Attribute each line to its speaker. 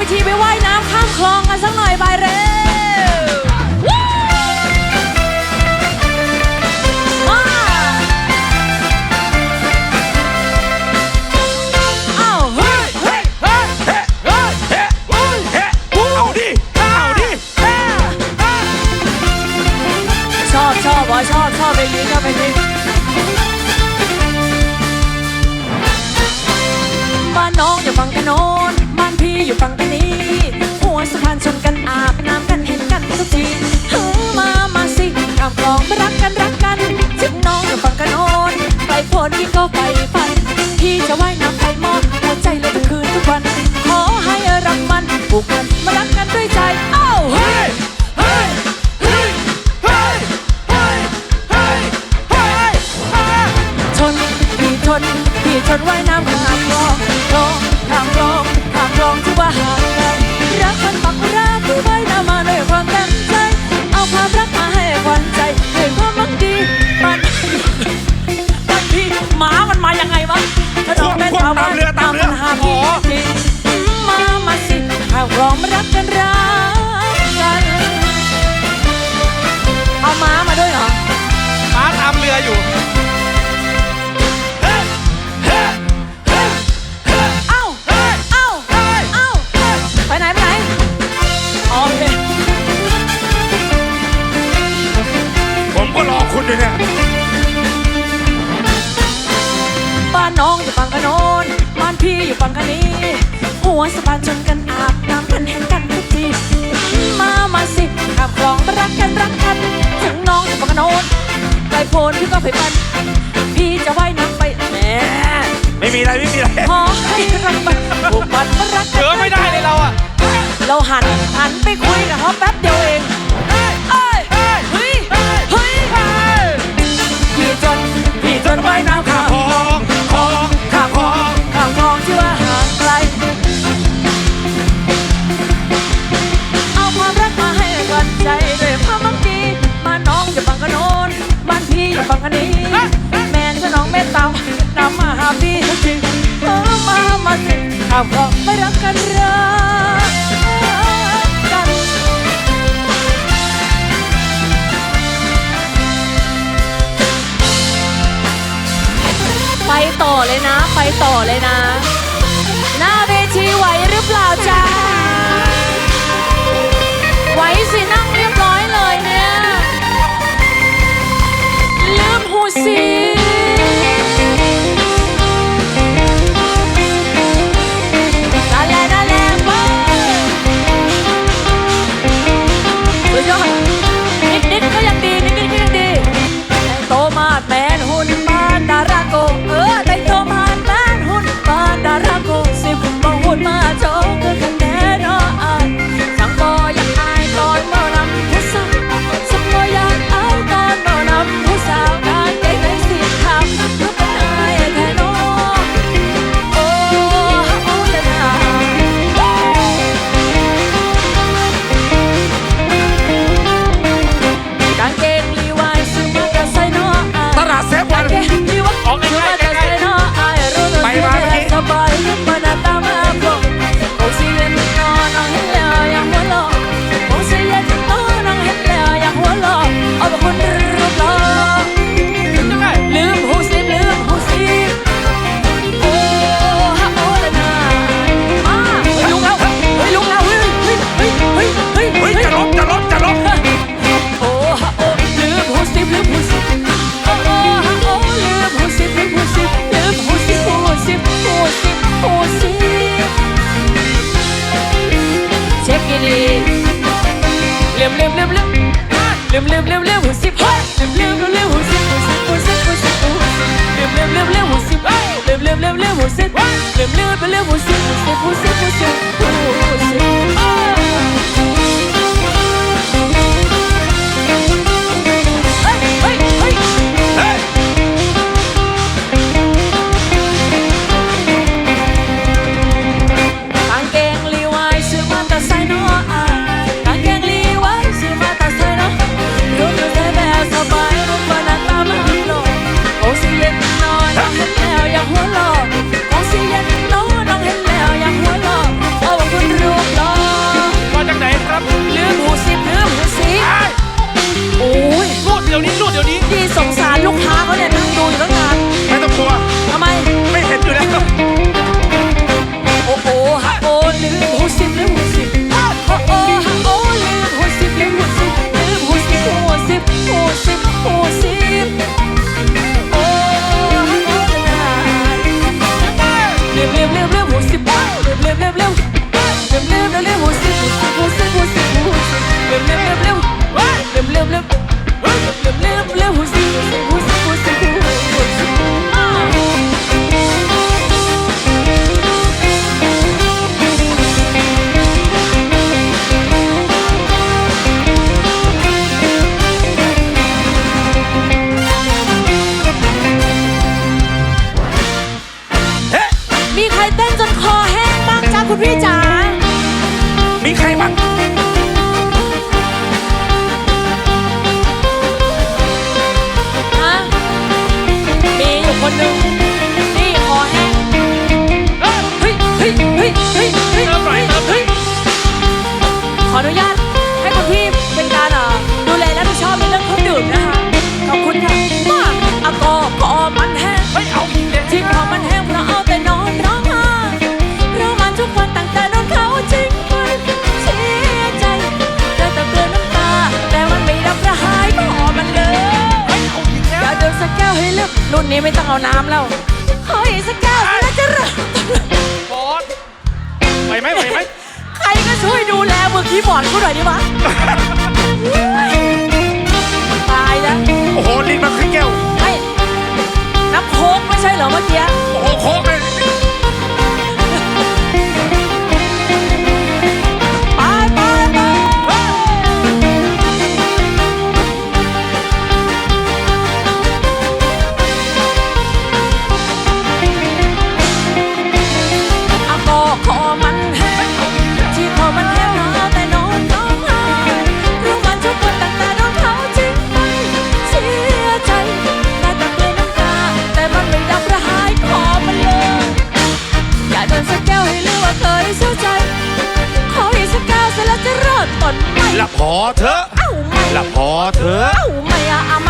Speaker 1: วิธีไปว่ายน้ำข้ามคลองกันสักหน่อยไปเร็ คนยิ่งก็ไปฟัน ที่จะว่ายน้ำไปมองหัวใจเลยทุกคืนทุกวัน อยู่ปอนกันี้ หัวสะบานจนกันอาบน้ำกันแห็นกันทุกทีมามาสิขับคลองรักกันรักกัน ถึงน้องอกบังากกโนนไกลโพนพี่ก็เคยปัน พี่จะว่ายน้ำไปแหม
Speaker 2: ไม่มีอะไรไม่มีอะไร
Speaker 1: ขอให้รักมันผูกบันรักกัน เจ
Speaker 2: อไม่ได้เลยเราอะ
Speaker 1: เราหันหันไปคุยกับ นใจด้วยความบังดีมาน้องอย่าบังกันโน้นบ้านพี่อย่าบังกันนี้แมนฉันน้องแม่ต่านำมาหาพี่ทุกทีมามาสิข้าวก็ไม่รักกันรักไปต่อเลยนะ ไปต่อเลยนะ หน้าเวทีไหวหรือเปล่าจ๊ะ Vietnam วหัวสิบเฮ้ยเร็วเร็วเร็วหัวสิบหัวสิบหัวสิบหัวสิบหัวสิบเร็วเร็วเร็วเร็วหัวสิบเฮ้ยเร็วเร็วเร็วเร็วหัวสิบเฮ้ยเร็วเร็วเร็วเร็วหัวสิบหัวสิบหัวสิบหัวสิบหัวสิบ ดี๋ยวนี้ ดีสงสารลูกค้า
Speaker 2: เขา
Speaker 1: เนี่
Speaker 2: ย
Speaker 1: คุณพี่จ๋ามีใครบ้าง
Speaker 2: ฮะ
Speaker 1: มีอยู่คนหนึ่ง รุ่นนี้ไม่ต้องเอาน้ำแล้วเฮ้ยสก้าวแล้วจะริ่
Speaker 2: บอสไหวไหมไหวไหม
Speaker 1: ใครก็ช่วยดูแลมือคีย์บอดกูหน่อยดิวะตายแล้ว
Speaker 2: โอ้โหลิ้นมาขึ้นแก้ว
Speaker 1: ไม่น้ำโค้กไม่ใช่เหรอเมื่อกี้
Speaker 2: หลั
Speaker 1: บพอเถอะหลั
Speaker 2: บพอเถอะ
Speaker 1: ไม่
Speaker 2: อา